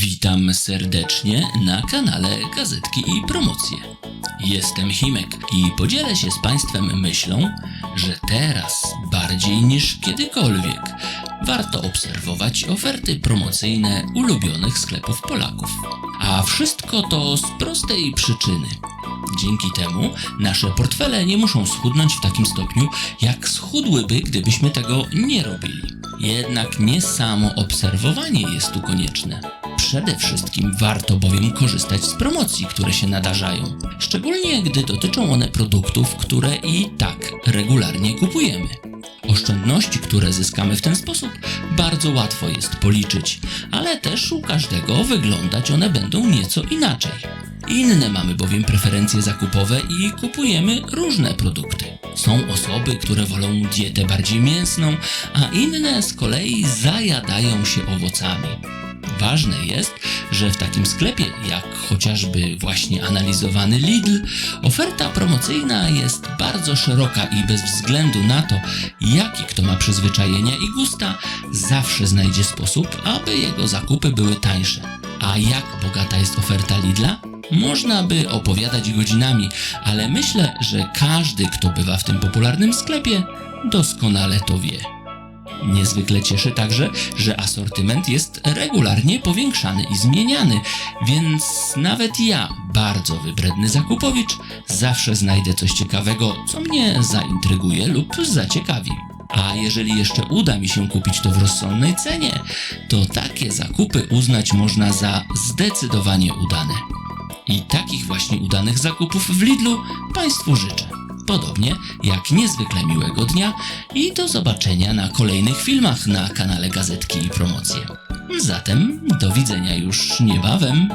Witam serdecznie na kanale Gazetki i Promocje. Jestem Himek i podzielę się z Państwem myślą, że teraz bardziej niż kiedykolwiek warto obserwować oferty promocyjne ulubionych sklepów Polaków. A wszystko to z prostej przyczyny. Dzięki temu nasze portfele nie muszą schudnąć w takim stopniu, jak schudłyby, gdybyśmy tego nie robili. Jednak nie samo obserwowanie jest tu konieczne. Przede wszystkim warto bowiem korzystać z promocji, które się nadarzają, szczególnie gdy dotyczą one produktów, które i tak regularnie kupujemy. Oszczędności, które zyskamy w ten sposób, bardzo łatwo jest policzyć, ale też u każdego wyglądać one będą nieco inaczej. Inne mamy bowiem preferencje zakupowe i kupujemy różne produkty. Są osoby, które wolą dietę bardziej mięsną, a inne z kolei zajadają się owocami. Ważne jest, że w takim sklepie, jak chociażby właśnie analizowany Lidl, oferta promocyjna jest bardzo szeroka i bez względu na to, jaki kto ma przyzwyczajenia i gusta, zawsze znajdzie sposób, aby jego zakupy były tańsze. A jak bogata jest oferta Lidla? Można by opowiadać godzinami, ale myślę, że każdy, kto bywa w tym popularnym sklepie, doskonale to wie. Niezwykle cieszy także, że asortyment jest regularnie powiększany i zmieniany, więc nawet ja, bardzo wybredny zakupowicz, zawsze znajdę coś ciekawego, co mnie zaintryguje lub zaciekawi. A jeżeli jeszcze uda mi się kupić to w rozsądnej cenie, to takie zakupy uznać można za zdecydowanie udane. I takich właśnie udanych zakupów w Lidlu Państwu życzę. Podobnie jak niezwykle miłego dnia i do zobaczenia na kolejnych filmach na kanale Gazetki i Promocje. Zatem do widzenia już niebawem.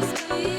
just be